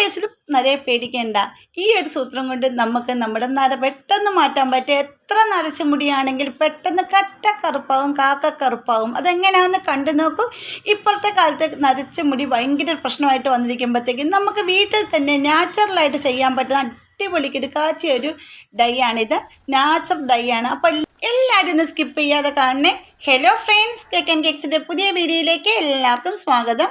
വയസ്സിലും നരയെ പേടിക്കേണ്ട. ഈ ഒരു സൂത്രം കൊണ്ട് നമുക്ക് നമ്മുടെ നര പെട്ടെന്ന് മാറ്റാൻ പറ്റും എത്ര നരച്ച മുടിയാണെങ്കിൽ പെട്ടെന്ന് കട്ട കറുപ്പാവും കാക്ക കറുപ്പാവും അതെങ്ങനെയാണെന്ന് കണ്ടു നോക്കൂ. ഇപ്പോഴത്തെ കാലത്ത് നരച്ച മുടി ഭയങ്കര പ്രശ്നമായിട്ട് വന്നിരിക്കുമ്പോഴത്തേക്കും നമുക്ക് വീട്ടിൽ തന്നെ നാച്ചുറലായിട്ട് ചെയ്യാൻ പറ്റുന്ന അടിപൊളിക്ക് കാച്ചിയ ഒരു ഡൈ ആണിത്. നാച്ചുറൽ ഡൈ ആണ്. അപ്പോൾ എല്ലാവരും ഒന്ന് സ്കിപ്പ് ചെയ്യാതെ കാണണേ. ഹലോ ഫ്രണ്ട്സ് കേക്ക് ആൻഡ് കേക്സിന്റെ പുതിയ വീഡിയോയിലേക്ക് എല്ലാവർക്കും സ്വാഗതം.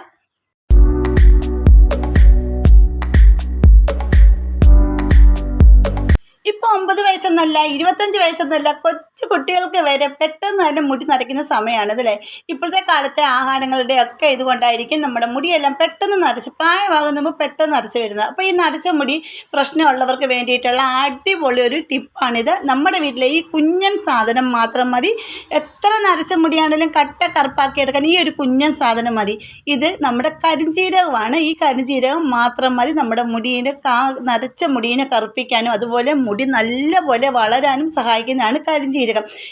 വയസ്സെന്നല്ല ഇരുപത്തഞ്ച് വയസ്സെന്നല്ല കൊച്ചു കുട്ടികൾക്ക് വരെ പെട്ടെന്ന് തന്നെ മുടി നരയ്ക്കുന്ന സമയമാണ് അതല്ലേ ഇപ്പോഴത്തെ കാലത്തെ ആഹാരങ്ങളുടെ ഒക്കെ ഇതുകൊണ്ടായിരിക്കും നമ്മുടെ മുടിയെല്ലാം പെട്ടെന്ന് നരച്ച് പ്രായമാകുമ്പോൾ പെട്ടെന്ന് നരച്ച് വരുന്നത്. അപ്പോൾ ഈ നരച്ച മുടി പ്രശ്നമുള്ളവർക്ക് വേണ്ടിയിട്ടുള്ള അടിപൊളി ഒരു ടിപ്പാണിത്. നമ്മുടെ വീട്ടിലെ ഈ കുഞ്ഞൻ സാധനം മാത്രം മതി. എത്ര നരച്ച മുടിയാണെങ്കിലും കട്ട കറുപ്പാക്കി എടുക്കാൻ ഈ ഒരു കുഞ്ഞൻ സാധനം മതി. ഇത് നമ്മുടെ കരിഞ്ജീരകമാണ് ഈ കരിഞ്ജീരകം മാത്രം മതി. നമ്മുടെ മുടിയുടെ കാ നരച്ച മുടീനെ കറുപ്പിക്കാനും അതുപോലെ മുടി നല്ലപോലെ വളരാനും സഹായിക്കുന്നതാണ് കരിഞ്ജീരകം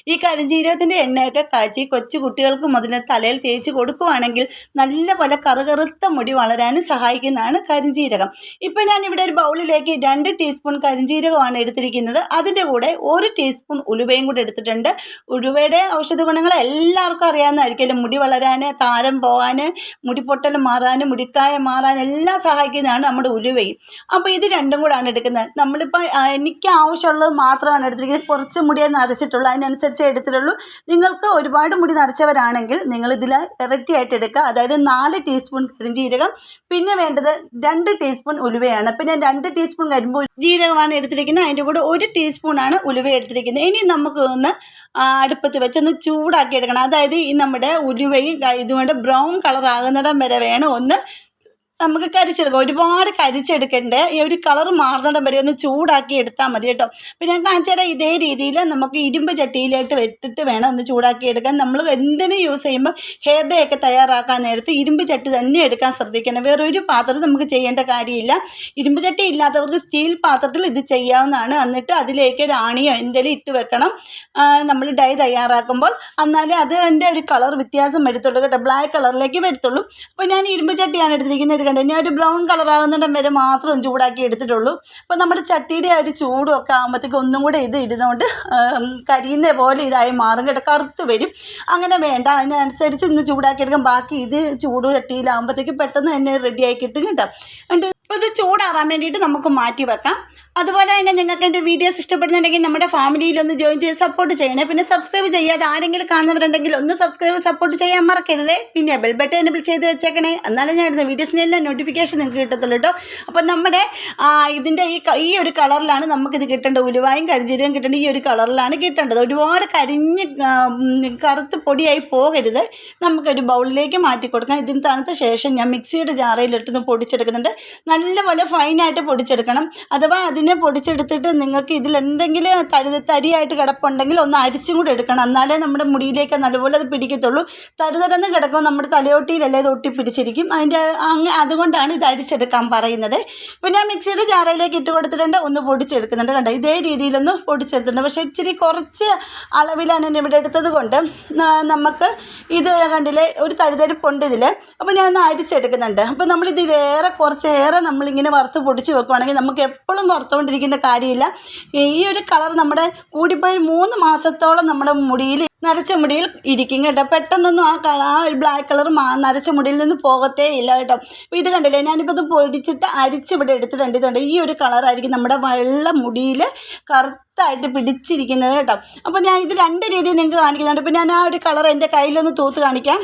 ഈ കരിഞ്ജീരകത്തിന്റെ എണ്ണയൊക്കെ കാച്ചി കൊച്ചു കുട്ടികൾക്ക് മുതൽ തലയിൽ തേച്ച് കൊടുക്കുവാണെങ്കിൽ നല്ല നല്ലപോലെ കറുകറുത്ത മുടി വളരാനും സഹായിക്കുന്നതാണ് കരിഞ്ജീരകം ഇപ്പോൾ ഞാൻ ഇവിടെ ഒരു ബൗളിലേക്ക് രണ്ട് ടീസ്പൂൺ കരിഞ്ജീരകമാണ് എടുത്തിരിക്കുന്നത്. അതിന്റെ കൂടെ ഒരു ടീസ്പൂൺ ഉലുവയും കൂടെ എടുത്തിട്ടുണ്ട്. ഉലുവയുടെ ഔഷധ ഗുണങ്ങൾ എല്ലാവർക്കും അറിയാവുന്നതായിരിക്കും മുടി വളരാൻ താരം പോകാൻ മുടിപ്പൊട്ടൽ മാറാൻ മുടിക്കായ മാറാൻ എല്ലാം സഹായിക്കുന്നതാണ് നമ്മുടെ ഉലുവയും. അപ്പോൾ ഇത് രണ്ടും കൂടാണ് എടുക്കുന്നത്. നമ്മളിപ്പോൾ എനിക്ക് ആവശ്യമുള്ളത് മാത്രമാണ് എടുത്തിരിക്കുന്നത്. കുറച്ച് മുടിയെ നരച്ചിട്ടുള്ളൂ അതിനനുസരിച്ച് എടുത്തിട്ടുള്ളൂ. നിങ്ങൾക്ക് ഒരുപാട് മുടി നിറച്ചവരാണെങ്കിൽ നിങ്ങൾ ഇതിൽ ഇരട്ടിയായിട്ട് എടുക്കുക. അതായത് നാല് ടീസ്പൂൺ കരിഞ്ജീരകം പിന്നെ വേണ്ടത് രണ്ട് ടീസ്പൂൺ ഉലുവയാണ്. പിന്നെ രണ്ട് ടീസ്പൂൺ കരിമ്പ് ജീരകമാണ് എടുത്തിരിക്കുന്നത്. അതിന്റെ കൂടെ ഒരു ടീസ്പൂണാണ് ഉലുവ എടുത്തിരിക്കുന്നത്. ഇനി നമുക്ക് ഒന്ന് അടുപ്പത്ത് വെച്ചൊന്ന് ചൂടാക്കി എടുക്കണം. അതായത് ഈ നമ്മുടെ ഉലുവയും ഇതുകൊണ്ട് ബ്രൗൺ കളർ ആകുന്നിടം വരെ വേണം ഒന്ന് നമുക്ക് കരിച്ചെടുക്കാം. ഒരുപാട് കരിച്ചെടുക്കണ്ടേ? ഈ ഒരു കളർ മാറുന്നിടം വരെ ഒന്ന് ചൂടാക്കി എടുത്താൽ മതി കേട്ടോ. പിന്നെ ഞാൻ കാണിച്ചാൽ ഇതേ രീതിയിൽ നമുക്ക് ഇരുമ്പ് ചട്ടിയിലേക്ക് വെട്ടിട്ട് വേണം ഒന്ന് ചൂടാക്കി എടുക്കാൻ. നമ്മൾ എന്തിനും യൂസ് ചെയ്യുമ്പോൾ ഹെയർ ഡേ ഒക്കെ തയ്യാറാക്കാൻ നേരത്ത് ഇരുമ്പ് ചട്ടി തന്നെ എടുക്കാൻ ശ്രദ്ധിക്കണം. വേറൊരു പാത്രം നമുക്ക് ചെയ്യേണ്ട കാര്യമില്ല. ഇരുമ്പ് ചട്ടി ഇല്ലാത്തവർക്ക് സ്റ്റീൽ പാത്രത്തിൽ ഇത് ചെയ്യാവുന്നതാണ്. എന്നിട്ട് അതിലേക്ക് ഒരു ആണിയോ എന്തെങ്കിലും ഇട്ട് വെക്കണം. നമ്മൾ ഡൈ തയ്യാറാക്കുമ്പോൾ. എന്നാലേ അതിന്റെ ഒരു കളർ വ്യത്യാസം വരുത്തുള്ളൂ കേട്ടോ. ബ്ലാക്ക് കളറിലേക്ക് വരുത്തുള്ളൂ. അപ്പോൾ ഞാൻ ഇരുമ്പ് ചട്ടിയാണ് എടുത്തിരിക്കുന്നത്. കണ്ടു. ഇനി ഒരു ബ്രൗൺ കളർ ആകുന്നിടം വരെ മാത്രം ചൂടാക്കി എടുത്തിട്ടുള്ളൂ. അപ്പോൾ നമ്മുടെ ചട്ടിയുടെ ആ ഒരു ചൂടും ഒക്കെ ആകുമ്പോഴത്തേക്ക് ഒന്നും കൂടെ ഇത് ഇരുന്നുകൊണ്ട് കരിയുന്ന പോലെ ഇതായി മാറും കേട്ടോ. കറുത്ത് വരും. അങ്ങനെ വേണ്ട. അതിനനുസരിച്ച് ഇന്ന് ചൂടാക്കി എടുക്കാം. ബാക്കി ഇത് ചൂട് ചട്ടിയിലാകുമ്പോഴത്തേക്ക് പെട്ടെന്ന് തന്നെ റെഡിയായി കിട്ടും കേട്ടോ. ഇപ്പോൾ ഇത് ചൂടാറാൻ വേണ്ടിയിട്ട് നമുക്ക് മാറ്റി വെക്കാം. അതുപോലെ തന്നെ നിങ്ങൾക്ക് എന്റെ വീഡിയോസ് ഇഷ്ടപ്പെടുന്നുണ്ടെങ്കിൽ നമ്മുടെ ഫാമിലിയിൽ ഒന്ന് ജോയിൻ ചെയ്ത് സപ്പോർട്ട് ചെയ്യണേ. പിന്നെ സബ്സ്ക്രൈബ് ചെയ്യാതെ ആരെങ്കിലും കാണുന്നവരുണ്ടെങ്കിൽ ഒന്ന് സബ്സ്ക്രൈബ് സപ്പോർട്ട് ചെയ്യാൻ മറക്കരുത്. പിന്നെ ബെൽ ബട്ടൺ എനബിൾ ചെയ്ത് വെച്ചേക്കണേ. എന്നാലും ഞാൻ ഇടുന്ന വീഡിയോസിന്റെ എല്ലാം നോട്ടിഫിക്കേഷൻ നിങ്ങൾക്ക് കിട്ടത്തുള്ളൂ കേട്ടോ അപ്പോൾ നമ്മുടെ ഇതിന്റെ ഈ ഈ ഒരു കളറിലാണ് നമുക്കിത് കിട്ടേണ്ടത്. ഉലുവായും കരിഞ്ചീരയും കിട്ടേണ്ട ഈ ഒരു കളറിലാണ് കിട്ടേണ്ടത്. ഒരുപാട് കരിഞ്ഞ് കറുത്ത് പൊടിയായി പോകരുത്. നമുക്കൊരു ബൗളിലേക്ക് മാറ്റി കൊടുക്കാം. ഇതിന് തണുത്ത ശേഷം ഞാൻ മിക്സിയുടെ ജാറയിലിട്ടൊന്ന് പൊടിച്ചെടുക്കുന്നുണ്ട്. നല്ലപോലെ ഫൈനായിട്ട് പൊടിച്ചെടുക്കണം. അഥവാ അതിനെ പൊടിച്ചെടുത്തിട്ട് നിങ്ങൾക്ക് ഇതിൽ എന്തെങ്കിലും തരി തരിയായിട്ട് കിടപ്പുണ്ടെങ്കിൽ ഒന്ന് അരിച്ചും കൂടെ എടുക്കണം. എന്നാലേ നമ്മുടെ മുടിയിലേക്ക് നല്ലപോലെ അത് പിടിക്കത്തുള്ളൂ. തരുതരന്ന് കിടക്കുമ്പോൾ നമ്മുടെ തലയോട്ടിയിലല്ലേ ഇത് ഒട്ടി പിടിച്ചിരിക്കും അതിന്റെ അങ്ങ് അതുകൊണ്ടാണ് ഇത് അരിച്ചെടുക്കാൻ പറയുന്നത്. ഇപ്പോൾ ഞാൻ മിക്സിയുടെ ചാറയിലേക്ക് ഇട്ട് കൊടുത്തിട്ടുണ്ട്. ഒന്ന് പൊടിച്ചെടുക്കുന്നുണ്ട്. കണ്ടോ ഇതേ രീതിയിലൊന്ന് പൊടിച്ചെടുത്തിട്ടുണ്ട്. പക്ഷേ ഇച്ചിരി കുറച്ച് അളവിലാണ് എന്നെ ഇവിടെ എടുത്തത് കൊണ്ട് നമുക്ക് ഇത് കണ്ടില്ലേ ഒരു തരിതരിപ്പുണ്ട് ഇതിൽ അപ്പോൾ ഞാൻ ഒന്ന് അരിച്ചെടുക്കുന്നുണ്ട്. അപ്പോൾ നമ്മളിത് ഏറെ നമ്മളിങ്ങനെ വറുത്ത് പൊടിച്ച് വെക്കുവാണെങ്കിൽ നമുക്ക് എപ്പോഴും വറുത്തുകൊണ്ടിരിക്കേണ്ട കാര്യമില്ല. ഈ ഒരു കളർ നമ്മുടെ കൂടിപ്പോയി മൂന്ന് മാസത്തോളം നമ്മുടെ മുടിയിൽ നരച്ച മുടിയിൽ ഇരിക്കും കേട്ടോ. പെട്ടെന്നൊന്നും ആ കളർ ആ ഒരു ബ്ലാക്ക് കളർ മാ നരച്ച മുടിയിൽ നിന്ന് പോകത്തേ ഇല്ല കേട്ടോ. അപ്പോൾ ഇത് കണ്ടില്ലേ ഞാനിപ്പോൾ ഇത് പൊടിച്ചിട്ട് അരിച്ച് ഇവിടെ എടുത്തിട്ടുണ്ട്. ഇതുണ്ട് ഈ ഒരു കളറായിരിക്കും നമ്മുടെ വെള്ള മുടിയിൽ കറുത്തായിട്ട് പിടിച്ചിരിക്കുന്നത് കേട്ടോ. അപ്പോൾ ഞാൻ ഇത് രണ്ട് രീതിയിൽ നിങ്ങൾക്ക് കാണിക്കുന്നുണ്ട്. അപ്പോൾ ഞാൻ ആ ഒരു കളർ എന്റെ കയ്യിലൊന്ന് തൂത്ത് കാണിക്കാം.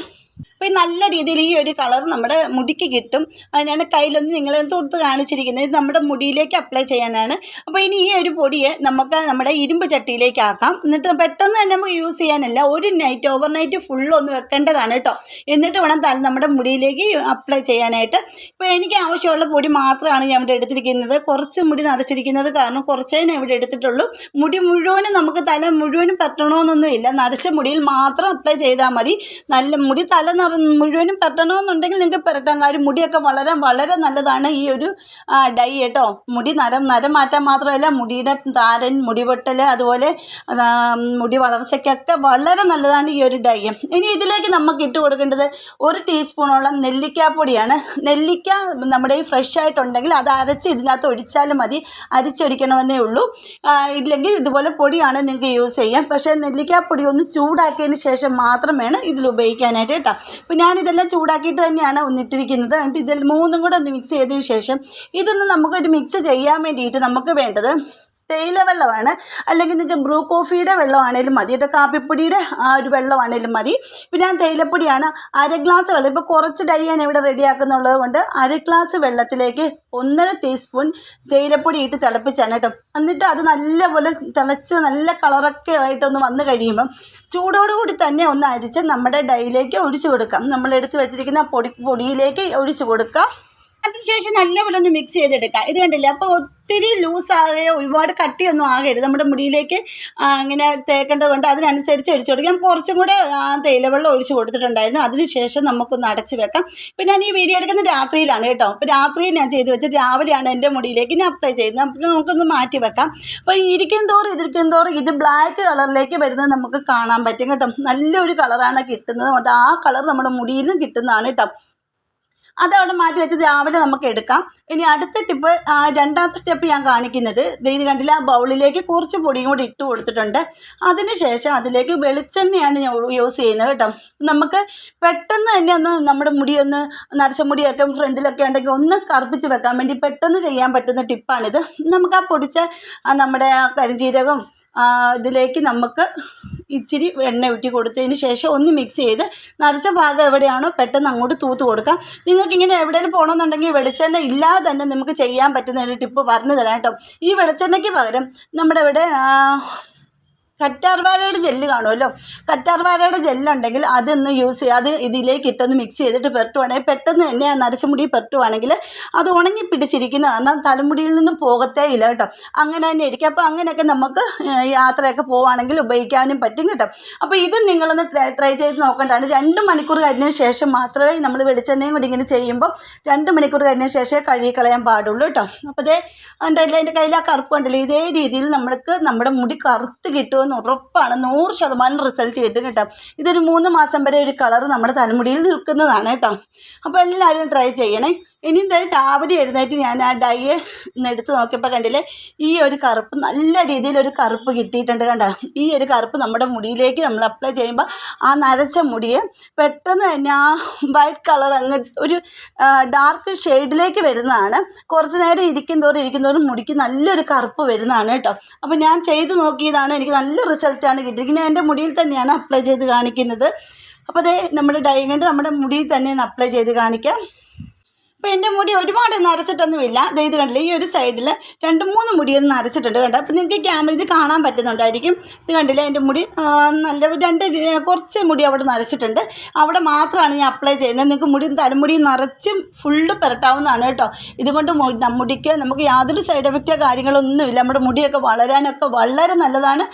അപ്പോൾ ഈ നല്ല രീതിയിൽ ഈ ഒരു കളർ നമ്മുടെ മുടിക്ക് കിട്ടും. അതിനാണ് കയ്യിലൊന്ന് നിങ്ങൾ തൊടുത്ത് കാണിച്ചിരിക്കുന്നത്. ഇത് നമ്മുടെ മുടിയിലേക്ക് അപ്ലൈ ചെയ്യാനാണ്. അപ്പോൾ ഇനി ഈ ഒരു പൊടിയെ നമുക്ക് നമ്മുടെ ഇരുമ്പ് ചട്ടിയിലേക്ക് ആക്കാം. എന്നിട്ട് പെട്ടെന്ന് തന്നെ നമുക്ക് യൂസ് ചെയ്യാനല്ല. ഒരു നൈറ്റ് ഓവർ നൈറ്റ് ഫുള്ളൊന്ന് വെക്കേണ്ടതാണ് കേട്ടോ എന്നിട്ട് വേണം നമ്മുടെ മുടിയിലേക്ക് അപ്ലൈ ചെയ്യാനായിട്ട്. ഇപ്പോൾ എനിക്ക് ആവശ്യമുള്ള പൊടി മാത്രമാണ് ഞാൻ ഇവിടെ എടുത്തിരിക്കുന്നത്. കുറച്ച് മുടി നരച്ചിരിക്കുന്നത് കാരണം കുറച്ചേ ഞാൻ ഇവിടെ എടുത്തിട്ടുള്ളൂ. മുടി മുഴുവനും നമുക്ക് തല മുഴുവനും പറ്റണമെന്നൊന്നുമില്ല നരച്ച മുടിയിൽ മാത്രം അപ്ലൈ ചെയ്താൽ മതി. നല്ല മുടി തല നിറ മുഴുവനും പരട്ടണമെന്നുണ്ടെങ്കിൽ നിങ്ങൾക്ക് പരട്ടാൻ കാര്യം മുടിയൊക്കെ വളരാൻ വളരെ നല്ലതാണ് ഈ ഒരു ഡൈ കേട്ടോ. മുടി നരം നരം മാറ്റാൻ മാത്രമല്ല മുടിയുടെ താരൻ മുടി പൊട്ടൽ അതുപോലെ മുടി വളർച്ചയ്ക്കൊക്കെ വളരെ നല്ലതാണ് ഈ ഒരു ഡൈ. ഇനി ഇതിലേക്ക് നമുക്ക് ഇട്ട് കൊടുക്കേണ്ടത് ഒരു ടീസ്പൂണോളം നെല്ലിക്കാപ്പൊടിയാണ്. നെല്ലിക്ക നമ്മുടെ ഈ ഫ്രഷ് ആയിട്ടുണ്ടെങ്കിൽ അത് അരച്ച് ഇതിനകത്ത് ഒഴിച്ചാലും മതി. അരിച്ചൊഴിക്കണമെന്നേ ഉള്ളൂ. ഇല്ലെങ്കിൽ ഇതുപോലെ പൊടിയാണ് നിങ്ങൾക്ക് യൂസ് ചെയ്യാം. പക്ഷേ നെല്ലിക്കാപ്പൊടി ഒന്ന് ചൂടാക്കിയതിന് ശേഷം മാത്രം വേണം ഇതിൽ ഉപയോഗിക്കാനായിട്ട് കേട്ടോ. അപ്പോൾ ഞാനിതെല്ലാം ചൂടാക്കിയിട്ട് തന്നെയാണ് ഒന്നിട്ടിരിക്കുന്നത്. എന്നിട്ട് ഇതിൽ മൂന്നും കൂടെ ഒന്ന് മിക്സ് ചെയ്തതിന് ശേഷം ഇതൊന്ന് നമുക്കൊരു മിക്സ് ചെയ്യാൻ വേണ്ടിയിട്ട് നമുക്ക് വേണ്ടത് തേയില വെള്ളമാണ്. അല്ലെങ്കിൽ നിങ്ങൾക്ക് ബ്രൂ കോഫിയുടെ വെള്ളമാണേലും മതി. കേട്ടോ കാപ്പിപ്പൊടിയുടെ ആ ഒരു വെള്ളമാണേലും മതി. പിന്നെ ഞാൻ തേയിലപ്പൊടിയാണ് അര ഗ്ലാസ് വെള്ളം. ഇപ്പോൾ കുറച്ച് ഡൈ ഞാൻ ഇവിടെ റെഡിയാക്കുന്നുള്ളത് കൊണ്ട് അര ഗ്ലാസ് വെള്ളത്തിലേക്ക് ഒന്നര ടീസ്പൂൺ തേയിലപ്പൊടി ഇട്ട് തിളപ്പിച്ചാണ് കേട്ടോ. എന്നിട്ട് അത് നല്ലപോലെ തിളച്ച് നല്ല കളറൊക്കെ ആയിട്ടൊന്ന് വന്ന് കഴിയുമ്പം ചൂടോടുകൂടി തന്നെ ഒന്ന് അരിച്ച് നമ്മുടെ ഡൈയിലേക്ക് ഒഴിച്ചു കൊടുക്കാം. നമ്മൾ എടുത്ത് വെച്ചിരിക്കുന്ന പൊടി പൊടിയിലേക്ക് ഒഴിച്ചു കൊടുക്കാം. അതിനുശേഷം നല്ലപോലെ ഒന്ന് മിക്സ് ചെയ്തെടുക്കാം ഇത് കണ്ടില്ലേ? അപ്പോൾ ഒത്തിരി ലൂസ് ആകുകയോ ഒരുപാട് കട്ടിയൊന്നും ആകരുത്. നമ്മുടെ മുടിയിലേക്ക് ഇങ്ങനെ തേക്കേണ്ടത് കൊണ്ട് അതിനനുസരിച്ച് ഒഴിച്ചു കൊടുക്കാം കുറച്ചും കൂടെ തേയിലവെള്ളം ഒഴിച്ച് കൊടുത്തിട്ടുണ്ടായിരുന്നു. അതിനുശേഷം നമുക്കൊന്ന് അടച്ച് വെക്കാം. ഇപ്പം ഞാൻ ഈ വീഡിയോ എടുക്കുന്നത് രാത്രിയിലാണ് കേട്ടോ. അപ്പോൾ രാത്രി ഞാൻ ചെയ്ത് വെച്ച് രാവിലെയാണ് എന്റെ മുടിയിലേക്ക് ഞാൻ അപ്ലൈ ചെയ്യുന്നത്. അപ്പോൾ നമുക്കൊന്ന് മാറ്റി വെക്കാം. അപ്പോൾ ഇരിക്കും തോറും ഇതിരിക്കും തോറും ഇത് ബ്ലാക്ക് കളറിലേക്ക് വരുന്നത് നമുക്ക് കാണാൻ പറ്റും കേട്ടോ. നല്ലൊരു കളറാണ് കിട്ടുന്നത് അതുകൊണ്ട് ആ കളർ നമ്മുടെ മുടിയിലും കിട്ടുന്നതാണ് കേട്ടോ. അതവിടെ മാറ്റി വെച്ച് രാവിലെ നമുക്ക് എടുക്കാം. ഇനി അടുത്ത ടിപ്പ് രണ്ടാമത്തെ സ്റ്റെപ്പ് ഞാൻ കാണിക്കുന്നത്. ഇത് കണ്ടില്ല ആ ബൗളിലേക്ക് കുറച്ച് പൊടിയും കൂടി ഇട്ട് കൊടുത്തിട്ടുണ്ട്. അതിനുശേഷം അതിലേക്ക് വെളിച്ചെണ്ണയാണ് ഞാൻ യൂസ് ചെയ്യുന്നത് കേട്ടോ. നമുക്ക് പെട്ടെന്ന് തന്നെ ഒന്ന് നമ്മുടെ മുടി ഒന്ന് നരച്ച മുടിയൊക്കെ ഫ്രണ്ടിലൊക്കെ ഉണ്ടെങ്കിൽ ഒന്ന് കറുപ്പിച്ച് വെക്കാൻ വേണ്ടി പെട്ടെന്ന് ചെയ്യാൻ പറ്റുന്ന ടിപ്പാണിത് നമുക്ക് ആ പൊടിച്ച നമ്മുടെ ആ കരിഞ്ജീരകം ഇതിലേക്ക് നമുക്ക് ഇച്ചിരി എണ്ണ ഊറ്റി കൊടുത്തതിന് ശേഷം ഒന്ന് മിക്സ് ചെയ്ത് നരച്ച ഭാഗം എവിടെയാണോ പെട്ടെന്ന് അങ്ങോട്ട് തൂത്ത് കൊടുക്കാം. നിങ്ങൾക്ക് ഇങ്ങനെ എവിടെയെങ്കിലും പോകണമെന്നുണ്ടെങ്കിൽ വെളിച്ചെണ്ണ ഇല്ലാതെ തന്നെ നമുക്ക് ചെയ്യാൻ പറ്റുന്ന ഒരു ടിപ്പ് പറഞ്ഞു തരാം കേട്ടോ. ഈ വെളിച്ചെണ്ണയ്ക്ക് പകരം നമ്മുടെ ഇവിടെ കറ്റാർവാഴയുടെ ജെല്ല് കാണുമല്ലോ? കറ്റാർവാഴയുടെ ജെല്ലുണ്ടെങ്കിൽ അതൊന്ന് യൂസ് ചെയ്യുക അത് ഇതിലേക്ക് ഇട്ടൊന്ന് മിക്സ് ചെയ്തിട്ട് പെരട്ടുവാണെങ്കിൽ പെട്ടെന്ന് തന്നെ ആ നരച്ച മുടി പെരട്ടുവാണെങ്കിൽ അത് ഉണങ്ങി പിടിച്ചിരിക്കുന്ന കാരണം തലമുടിയിൽ നിന്നും പോകത്തേ ഇല്ല കേട്ടോ. അങ്ങനെ തന്നെ ഇരിക്കും. അപ്പോൾ അങ്ങനെയൊക്കെ നമുക്ക് യാത്രയൊക്കെ പോവുകയാണെങ്കിൽ ഉപയോഗിക്കാനും പറ്റും കേട്ടോ. അപ്പോൾ ഇത് നിങ്ങളൊന്ന് ട്രൈ ചെയ്ത് നോക്കേണ്ടതാണ്. രണ്ട് മണിക്കൂർ കഴിഞ്ഞതിന് ശേഷം മാത്രമേ നമ്മൾ വെളിച്ചെണ്ണയും കൂടി ഇങ്ങനെ ചെയ്യുമ്പോൾ രണ്ട് മണിക്കൂർ കഴിഞ്ഞതിന് ശേഷമേ കഴുകിക്കളയാൻ പാടുള്ളൂ കേട്ടോ. അപ്പോൾ അതേ ഉണ്ടല്ലോ എന്റെ കയ്യിൽ ആ കറുപ്പ് ഇതേ രീതിയിൽ നമ്മൾക്ക് നമ്മുടെ മുടി കറുത്ത് കിട്ടുമെന്ന് ഉറപ്പാണ്. നൂറ് ശതമാനം റിസൾട്ട് കിട്ടും കേട്ടോ. ഇതൊരു മൂന്ന് മാസം വരെ ഒരു കളർ നമ്മുടെ തലമുടിയിൽ നിൽക്കുന്നതാണ് കേട്ടോ. അപ്പോൾ എല്ലാവരും ട്രൈ ചെയ്യണേ. ഇനി എന്തായാലും രാവിലെ എഴുന്നേറ്റ് ഞാൻ ആ ഡൈ ഒന്ന് എടുത്ത് നോക്കിയപ്പോൾ കണ്ടില്ലേ ഈ ഒരു കറുപ്പ് നല്ല രീതിയിൽ ഒരു കറുപ്പ് കിട്ടിയിട്ടുണ്ട് കണ്ട? ഈ ഒരു കറുപ്പ് നമ്മുടെ മുടിയിലേക്ക് നമ്മൾ അപ്ലൈ ചെയ്യുമ്പോൾ ആ നരച്ച മുടിയെ പെട്ടെന്ന് തന്നെ ആ വൈറ്റ് കളർ അങ്ങ് ഒരു ഡാർക്ക് ഷെയ്ഡിലേക്ക് വരുന്നതാണ്. കുറച്ച് നേരം ഇരിക്കും തോറും ഇരിക്കും തോറും മുടിക്ക് നല്ലൊരു കറുപ്പ് വരുന്നതാണ് കേട്ടോ. അപ്പോൾ ഞാൻ ചെയ്ത് നോക്കിയതാണ് എനിക്ക് നല്ല റിസൾട്ടാണ് കിട്ടിയത്. ഞാൻ എന്റെ മുടിയിൽ തന്നെയാണ് അപ്ലൈ ചെയ്ത് കാണിക്കുന്നത്. അപ്പോൾ അതേ നമ്മുടെ ഡൈ കണ്ട് നമ്മുടെ മുടിയിൽ തന്നെ അപ്ലൈ ചെയ്ത് കാണിക്കാം. അപ്പോൾ എന്റെ മുടി ഒരുപാട് നരച്ചിട്ടൊന്നുമില്ല. ഇത് കണ്ടില്ല ഈ ഒരു സൈഡിൽ രണ്ട് മൂന്ന് മുടിയൊന്നും നരച്ചിട്ടുണ്ട് കണ്ടോ? അപ്പോൾ നിങ്ങൾക്ക് ക്യാമറ ഇത് കാണാൻ പറ്റുന്നുണ്ടായിരിക്കും. ഇത് കണ്ടില്ല എന്റെ മുടി നല്ല രണ്ട് കുറച്ച് മുടി അവിടെ നരച്ചിട്ടുണ്ട്. അവിടെ മാത്രമാണ് ഞാൻ അപ്ലൈ ചെയ്യുന്നത്. നിങ്ങൾക്ക് മുടി തലമുടി നിറച്ചും ഫുള്ള് പുരട്ടാവുന്നതാണ് കേട്ടോ. ഇതുകൊണ്ട് മുടിക്ക് നമുക്ക് യാതൊരു സൈഡ് എഫക്റ്റോ കാര്യങ്ങളൊന്നുമില്ല. നമ്മുടെ മുടിയൊക്കെ വളരാനൊക്കെ വളരെ നല്ലതാണ്.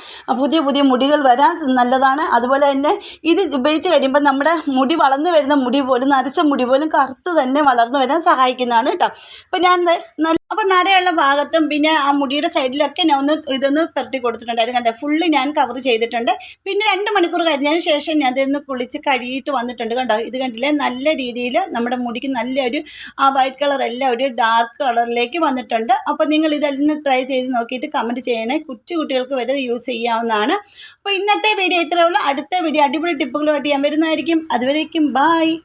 പുതിയ പുതിയ മുടികൾ വരാൻ നല്ലതാണ്. അതുപോലെ തന്നെ ഇത് ഉപയോഗിച്ച് കഴിയുമ്പോൾ നമ്മുടെ മുടി വളർന്നു വരുന്ന മുടി പോലും നരച്ച മുടി പോലും കറുത്ത് തന്നെ വളർന്നു വരാൻ സഹായിക്കുന്നതാണ് കേട്ടോ അപ്പോൾ ഞാൻ അപ്പം അപ്പോൾ നരയുള്ള ഭാഗത്തും പിന്നെ ആ മുടിയുടെ സൈഡിലൊക്കെ ഞാൻ ഒന്ന് ഇതൊന്ന് പെരട്ടി കൊടുത്തിട്ടുണ്ടായിരുന്നു. കണ്ടോ? ഫുള്ള് ഞാൻ കവർ ചെയ്തിട്ടുണ്ട്. പിന്നെ രണ്ട് മണിക്കൂർ കഴിഞ്ഞതിന് ശേഷം ഞാൻ ഇതൊന്ന് കുളിച്ച് കഴുകിയിട്ട് വന്നിട്ടുണ്ട്. കണ്ടോ? ഇത് കണ്ടില്ലേ? നല്ല രീതിയിൽ നമ്മുടെ മുടിക്ക് നല്ലൊരു ആ വൈറ്റ് കളർ എല്ലാം ഒരു ഡാർക്ക് കളറിലേക്ക് വന്നിട്ടുണ്ട്. അപ്പോൾ നിങ്ങൾ ഇതെല്ലാം ട്രൈ ചെയ്ത് നോക്കിയിട്ട് കമന്റ് ചെയ്യണേ. കൊച്ചു കുട്ടികൾക്ക് വരെ യൂസ് ചെയ്യാവുന്നതാണ്. അപ്പോൾ ഇന്നത്തെ വീഡിയോ ഇത്രയേ ഉള്ളൂ. അടുത്ത വീഡിയോ അടിപൊളി ടിപ്പുകളുമായിട്ട് ഞാൻ വരുന്നതായിരിക്കും. അതുവരേക്കും ബായ്